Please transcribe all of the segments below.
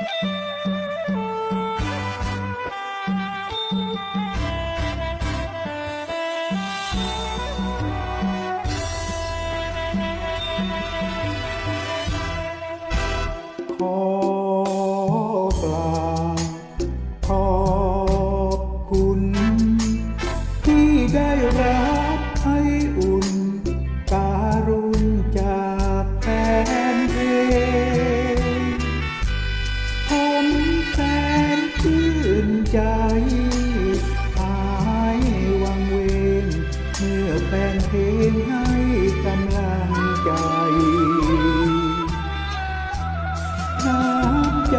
Música อแฟนให้กำลังใจน้ำใจ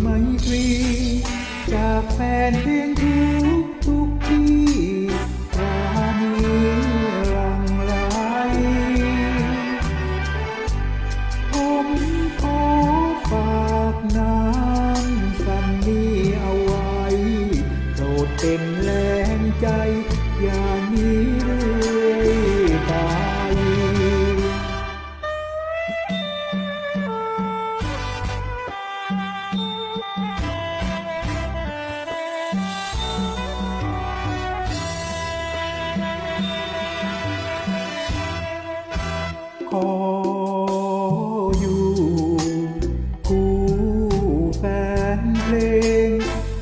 ไม่ตรีจากแฟนเพลง ขออยู่คู่แฟนเพลง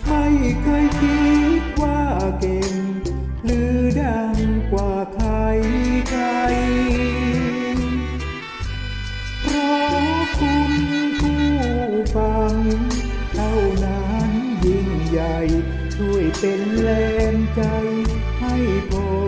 ไม่เคยคิดว่าเก่ง หรือดังกว่าใครใครเพราะคุณผู้ฟัง เท่านั้นยิ่งใหญ่ ช่วยเป็นแรงใจให้ผม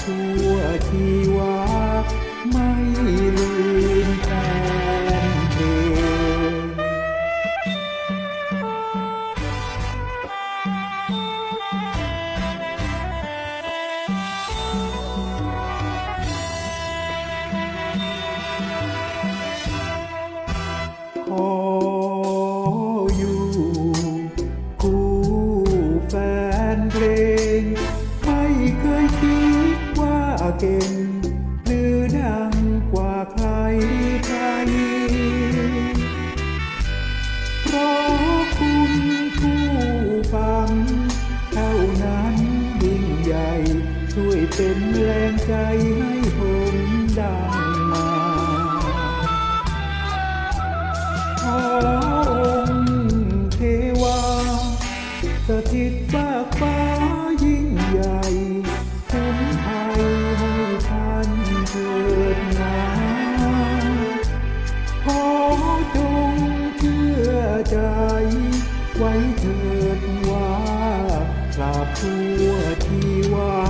ชั่วชีวาไม่ลืม เก่งหรือดังกว่าใครใคร เพราะคุณผู้ฟังเท่านั้นยิ่งใหญ่ ช่วยเป็นแรงใจให้ิดว่ากลาบทั่วที่ว่า